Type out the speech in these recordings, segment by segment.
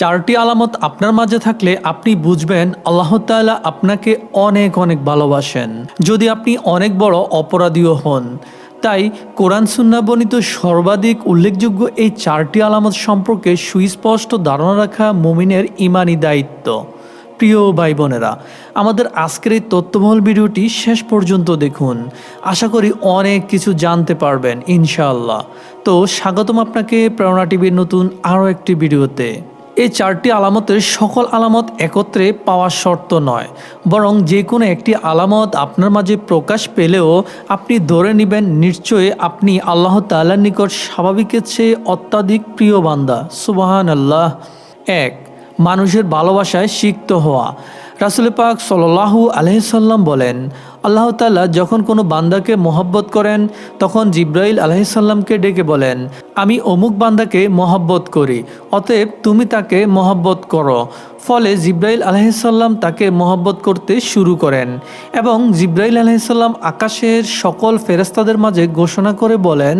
চারটি আলামত আপনার মাঝে থাকলে আপনি বুঝবেন আল্লাহ তাআলা আপনাকে অনেক অনেক ভালোবাসেন। যদি আপনি অনেক বড় অপরাধীও হন, তাই কোরআন সুন্না বর্ণিত সর্বাধিক উল্লেখযোগ্য এই চারটি আলামত সম্পর্কে সুস্পষ্ট ধারণা রাখা মুমিনের ইমানি দায়িত্ব। প্রিয় ভাই বোনেরা আমাদের আজকের এই তথ্যবহল ভিডিওটি শেষ পর্যন্ত দেখুন। আশা করি অনেক কিছু জানতে পারবেন, ইনশাআল্লাহ। তো স্বাগতম আপনাকে প্রেরণা টিভির নতুন আরও একটি ভিডিওতে। এই চারটি আলামতের সকল আলামত একত্রে পাওয়ার শর্ত নয়। বরং যে কোনো একটি আলামত আপনার মাঝে প্রকাশ পেলেও আপনি ধরে নেবেন, নিশ্চয়ই আপনি আল্লাহ তাআলার নিকট স্বাভাবিকের চেয়ে অত্যাধিক প্রিয় বান্দা। সুবাহান আল্লাহ এক, মানুষের ভালোবাসায় সিক্ত হওয়া। রাসুল পাক সাল্লাহু আলহিসাল্লাম বলেন আল্লাহ তাল্লাহ যখন কোনো বান্দাকে মহব্বত করেন, তখন জিব্রাইল আলহিসাল্লামকে ডেকে বলেন, আমি অমুক বান্দাকে মহব্বত করি, অতএব তুমি তাকে মহব্বত করো। ফলে জিব্রাইল আলহিসাল্লাম তাকে মহব্বত করতে শুরু করেন এবং জিব্রাইল আলহিসাল্লাম আকাশের সকল ফেরেস্তাদের মাঝে ঘোষণা করে বলেন,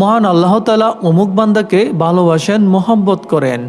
মহান আল্লাহ তালা অমুক বান্দাকে ভালোবাসেন, মহব্বত করেন,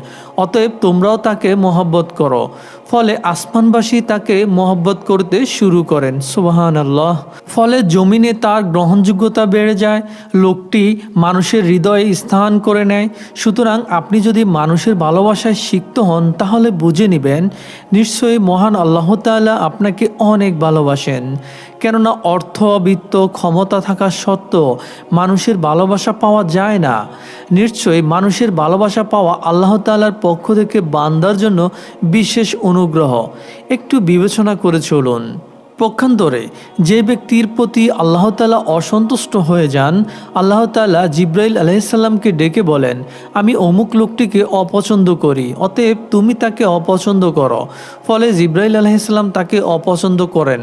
অতএব তোমরাও তাকে মহব্বত করো। ফলে আসমানবাসী তাকে মহব্বত করতে শুরু করেন, সুবাহান আল্লাহ ফলে জমিনে তার গ্রহণযোগ্যতা বেড়ে যায়, লোকটি মানুষের হৃদয়ে স্থান করে নেয়। সুতরাং আপনি যদি মানুষের ভালোবাসায় সিক্ত হন, তাহলে বুঝে নেবেন, নিশ্চয়ই মহান আল্লাহ তাআলা আপনাকে অনেক ভালোবাসেন। কেননা অর্থ, বিত্ত, ক্ষমতা থাকা সত্ত্বেও মানুষের ভালোবাসা পাওয়া যায় না। নিশ্চয়ই মানুষের ভালোবাসা পাওয়া আল্লাহ তাআলার পক্ষ থেকে বান্দার জন্য বিশেষ অনুগ্রহ। একটু বিবেচনা করে চলুন। পক্ষান্তরে যে ব্যক্তির প্রতি আল্লাহ তালা অসন্তুষ্ট হয়ে যান, আল্লাহ তালা জিব্রাইল আলহিসাল্লামকে ডেকে বলেন, আমি অমুক লোকটিকে অপছন্দ করি, অতএব তুমি তাকে অপছন্দ করো। ফলে জিব্রাইল আলহিসাল্লাম তাকে অপছন্দ করেন।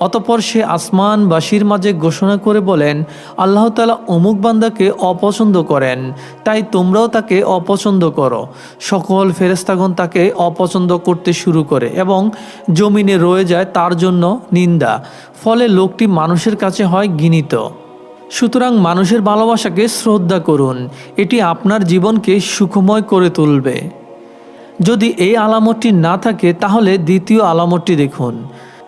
অতপর সে আসমান আসমানবাসীর মাঝে ঘোষণা করে বলেন, আল্লাহ তালা অমুক বান্দাকে অপছন্দ করেন, তাই তোমরাও তাকে অপছন্দ করো। সকল ফেরেস্তাগণ তাকে অপছন্দ করতে শুরু করে এবং জমিনে রয়ে যায় তার জন্য নিন্দা, ফলে লোকটি মানুষের কাছে হয় গিনিত সুতরাং মানুষের ভালোবাসাকে শ্রদ্ধা করুন, এটি আপনার জীবনকে সুখময় করে তুলবে। যদি এই আলামতটি না থাকে, তাহলে দ্বিতীয় আলামতটি দেখুন।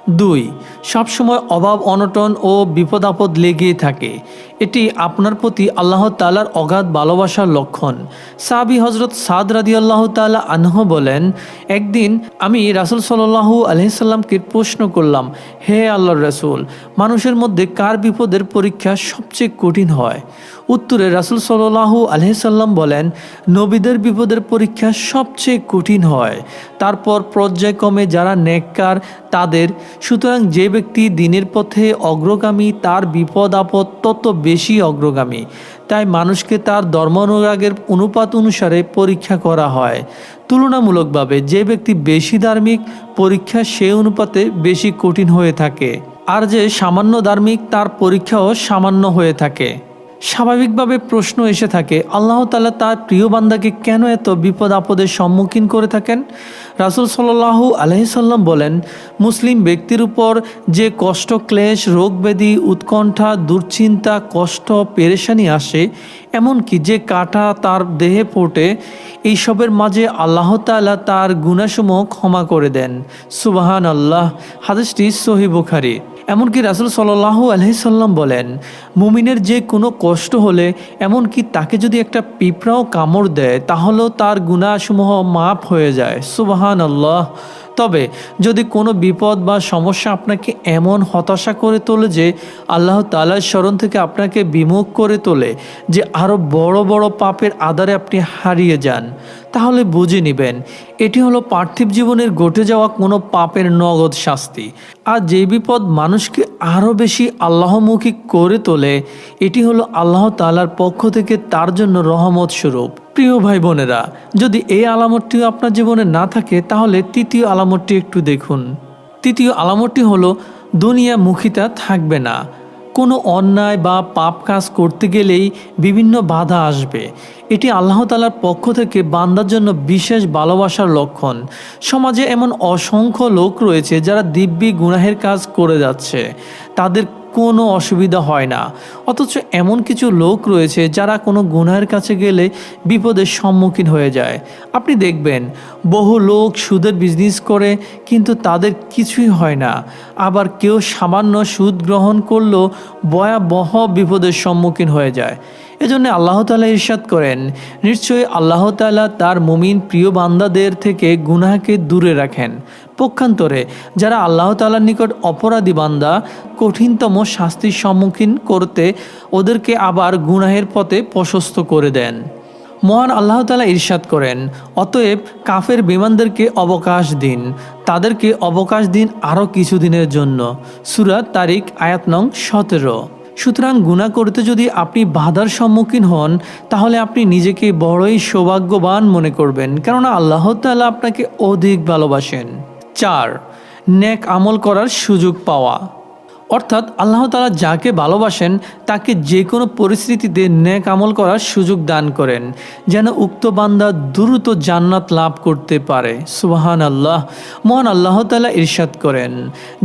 দুই, সবসময় অভাব, অনটন ও বিপদ আপদ লেগেই থাকে। এটি আপনার প্রতি আল্লাহ তালার অগাধ ভালোবাসার লক্ষণ। সাবি হজরত সাদ রাদি আল্লাহ তালা আনহ বলেন, একদিন আমি রাসুল সাল্লাহু আলহিসাল্লামকে প্রশ্ন করলাম, হে আল্লাহর রাসুল, মানুষের মধ্যে কার বিপদের পরীক্ষা সবচেয়ে কঠিন হয়? উত্তরে রাসুল সাল্লাহু আলহিসাল্লাম বলেন, নবীদের বিপদের পরীক্ষা সবচেয়ে কঠিন হয়। তারপর পর্যায়ক্রমে যারা নেককার, তাদের সুতরাং যে ব্যক্তি দিনের পথে অগ্রগামী, তার বিপদ আপদ তত বেশি অগ্রগামী। তাই মানুষকে তার ধর্মানুরাগের অনুপাত অনুসারে পরীক্ষা করা হয়। তুলনামূলকভাবে যে ব্যক্তি বেশি ধার্মিক, পরীক্ষা সে অনুপাতে বেশি কঠিন হয়ে থাকে। আর যে সামান্য ধার্মিক, তার পরীক্ষাও সামান্য হয়ে থাকে। স্বাভাবিকভাবে প্রশ্ন এসে থাকে, আল্লাহ তালা তার প্রিয় বান্দাকে কেন এত বিপদ আপদের সম্মুখীন করে থাকেন? রাসুল সাল্লাহু আলহিসাল্লাম বলেন, মুসলিম ব্যক্তির উপর যে কষ্ট, ক্লেশ রোগ ব্যাধি উৎকণ্ঠা, দুশ্চিন্তা, কষ্ট, পেরেশানি আসে, এমনকি যে কাটা তার দেহে পড়ে এইসবের মাঝে আল্লাহ তালা তার গুণাসমূহ ক্ষমা করে দেন। সুবাহান আল্লাহ হাদিসটি সহি বুখারি। এমনকি রাসুল সাল্লাহ আলহিসাল্লাম বলেন, মুমিনের যে কোনো কষ্ট হলে, এমনকি তাকে যদি একটা পিঁপড়াও কামড় দেয়, তাহলেও তার গুণাসমূহ মাপ হয়ে যায়। সুবাহান আল্লাহ তবে যদি কোনো বিপদ বা সমস্যা আপনাকে এমন হতাশা করে তোলে যে আল্লাহ তালার স্মরণ থেকে আপনাকে বিমুখ করে তোলে যে আরও বড় বড় পাপের আধারে আপনি হারিয়ে যান, তাহলে বুঝে নেবেন, এটি হলো পার্থিব জীবনের ঘটে যাওয়া কোনো পাপের নগদ শাস্তি। আর যে বিপদ মানুষকে আরও বেশি আল্লাহমুখী করে তোলে, এটি হলো আল্লাহ তালার পক্ষ থেকে তার জন্য রহমত স্বরূপ। প্রিয় ভাই বোনেরা যদি এই আলামতটিও আপনার জীবনে না থাকে, তাহলে তৃতীয় আলামতটি একটু দেখুন। তৃতীয় আলামতটি হলো, দুনিয়া মুখিতা থাকবে না। কোনো অন্যায় বা পাপ কাজ করতে গেলেই বিভিন্ন বাধা আসবে। এটি আল্লাহ তালার পক্ষ থেকে বান্দার জন্য বিশেষ ভালোবাসার লক্ষণ। সমাজে এমন অসংখ্য লোক রয়েছে যারা দিব্যি গুনাহের কাজ করে যাচ্ছে। তাদের কোনো অসুবিধা হয় না। অথচ এমন কিছু লোক রয়েছে যারা কোনো গুনাহের কাছে গেলে বিপদের সম্মুখীন হয়ে যায়। আপনি দেখবেন, বহু লোক সুদের বিজনেস করে কিন্তু তাদের কিছুই হয় না। আবার কেউ সামান্য সুদ গ্রহণ করলেও ভয়াবহ বিপদের সম্মুখীন হয়ে যায়। এজন্য আল্লাহ তালা ইরশাদ করেন, নিশ্চয়ই আল্লাহ তালা তার মুমিন প্রিয় বান্দাদের থেকে গুনাহকে দূরে রাখেন। পক্ষান্তরে, যারা আল্লাহ তালার নিকট অপরাধী বান্দা, কঠিনতম শাস্তির সম্মুখীন করতে ওদেরকে আবার গুনাহের পথে প্রশস্ত করে দেন। মহান আল্লাহ তালা ইরশাদ করেন, অতএব কাফের বিমানদেরকে অবকাশ দিন। তাদেরকে অবকাশ দিন আরও কিছুদিনের জন্য। সুরাত তারিখ, আয়াত নং সতেরো। সুতরাং গুণা করতে যদি আপনি বাধার সম্মুখীন হন, তাহলে আপনি নিজেকে বড়ই সৌভাগ্যবান মনে করবেন। কেননা আল্লাহ তাআলা আপনাকে অধিক ভালোবাসেন। চার নেক আমল করার সুযোগ পাওয়া। অর্থাৎ আল্লাহ তালা যাকে ভালোবাসেন, তাকে যে কোনো পরিস্থিতিতে নেক আমল করার সুযোগ দান করেন, যেন উক্ত বান্দা দ্রুত জান্নাত লাভ করতে পারে। সুবাহান আল্লাহ মহান আল্লাহ তালা ইরশাদ করেন,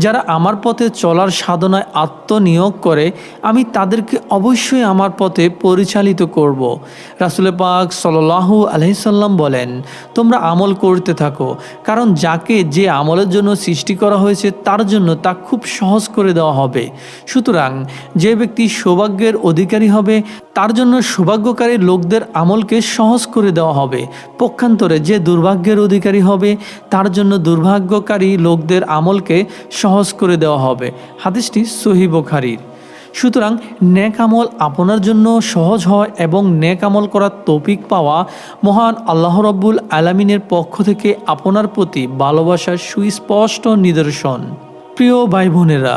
যারা আমার পথে চলার সাধনায় আত্মনিয়োগ করে, আমি তাদেরকে অবশ্যই আমার পথে পরিচালিত করব। রাসুল পাক সাল্লাহু আলহিসাল্লাম বলেন, তোমরা আমল করতে থাকো, কারণ যাকে যে আমলের জন্য সৃষ্টি করা হয়েছে, তার জন্য তা খুব সহজ করে দেওয়া হবে। সুতরাং যে ব্যক্তি সৌভাগ্যের অধিকারী হবে, তার জন্য সৌভাগ্যকারী লোকদের আমলকে সহজ করে দেওয়া হবে। পক্ষান্তরে যে দুর্ভাগ্যের অধিকারী হবে, তার জন্য দুর্ভাগ্যকারী লোকদের আমলকে সহজ করে দেওয়া হবে। হাদিসটি সহি বোখারির। সুতরাং নেক আমল আপনার জন্য সহজ হয় এবং নেক আমল করার তৌফিক পাওয়া মহান আল্লাহ রব্বুল আলামিনের পক্ষ থেকে আপনার প্রতি ভালোবাসার সুস্পষ্ট নিদর্শন। প্রিয় ভাই বোনেরা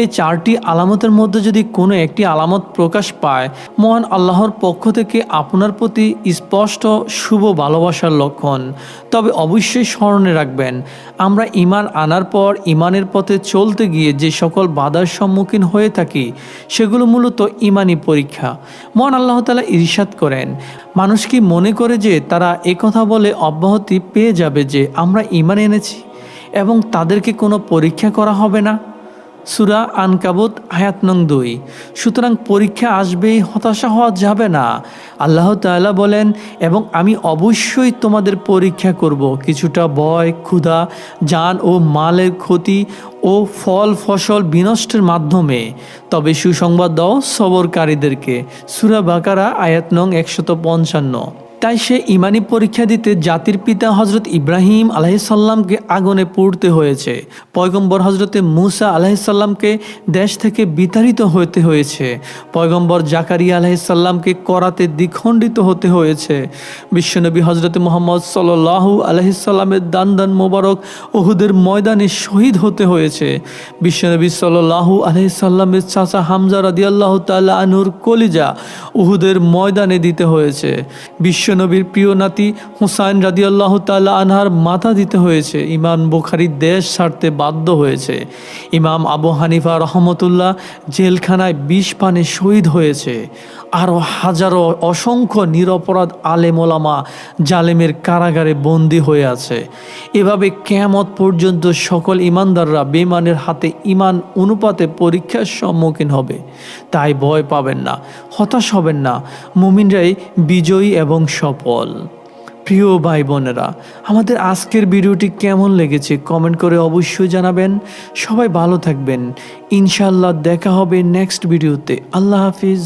এই চারটি আলামতের মধ্যে যদি কোনো একটি আলামত প্রকাশ পায়, মহান আল্লাহর পক্ষ থেকে আপনার প্রতি স্পষ্ট শুভ ভালোবাসার লক্ষণ। তবে অবশ্যই স্মরণে রাখবেন, আমরা ইমান আনার পর ইমানের পথে চলতে গিয়ে যে সকল বাধার সম্মুখীন হয়ে থাকি, সেগুলো মূলত ইমানি পরীক্ষা। মহান আল্লাহ তালা ইরশাদ করেন, মানুষ কি মনে করে যে তারা কথা বলে অব্যাহতি পেয়ে যাবে যে আমরা ইমান এনেছি? এবং তাদেরকে কোনো পরীক্ষা করা হবে না? সুরা আনকাবুত, আয়াত নং দুই। সুতরাং পরীক্ষা আসবেই, হতাশা হওয়া যাবে না। আল্লাহ তাআলা বলেন, এবং আমি অবশ্যই তোমাদের পরীক্ষা করব। কিছুটা ভয়, ক্ষুধা যান ও মালের ক্ষতি ও ফল, ফসল বিনষ্টের মাধ্যমে। তবে সুসংবাদ দাও সবরকারীদেরকে। সুরা বাকারা, আয়াত নং একশত পঞ্চান্ন। তাই সে ইমানি পরীক্ষা দিতে জাতির পিতা হজরত ইব্রাহিম আলাহিসাল্লামকে আগুনে পুড়তে হয়েছে। পয়গম্বর হজরতে মুসা আলাহিসাল্লামকে দেশ থেকে বিতাড়িত হতে হয়েছে। পয়গম্বর জাকারিয়া আলাহিসাল্লামকে করাতে দ্বিখণ্ডিত হতে হয়েছে। বিশ্বনবী হজরত মোহাম্মদ সাল্লাহু আলহিসাল্লামের দান দান মোবারক ওহুদের ময়দানে শহীদ হতে হয়েছে। বিশ্বনবী সাল্লাহু আলহিসাল্লামের চাচা হামজা রাদিয়াল্লাহ তাল্লাহ আনুর কলিজা উহুদের ময়দানে দিতে হয়েছে। বিশ্বনবীর প্রিয় নাতি হুসাইন রাদিয়াল্লাহ তাল্লাহ আনহার মাথা দিতে হয়েছে। ইমাম বুখারির দেশ ছাড়তে বাধ্য হয়েছে। ইমাম আবু হানিফা রহমতুল্লাহ জেলখানায় বিষ পানে শহীদ হয়েছে। আরও হাজারো অসংখ্য নিরপরাধ আলেমোলামা জালেমের কারাগারে বন্দী হয়ে আছে। এভাবে কেয়ামত পর্যন্ত সকল ইমানদাররা বেমানের হাতে ইমান অনুপাতে পরীক্ষার সম্মুখীন হবে। তাই ভয় পাবেন না, হতাশ হবেন না। মুমিনরাই বিজয়ী এবং সফল। প্রিয় ভাই বোনেরা আমাদের আজকের ভিডিওটি কেমন লেগেছে কমেন্ট করে অবশ্যই জানাবেন। সবাই ভালো থাকবেন। ইনশাল্লাহ দেখা হবে নেক্সট ভিডিওতে। আল্লাহ হাফিজ।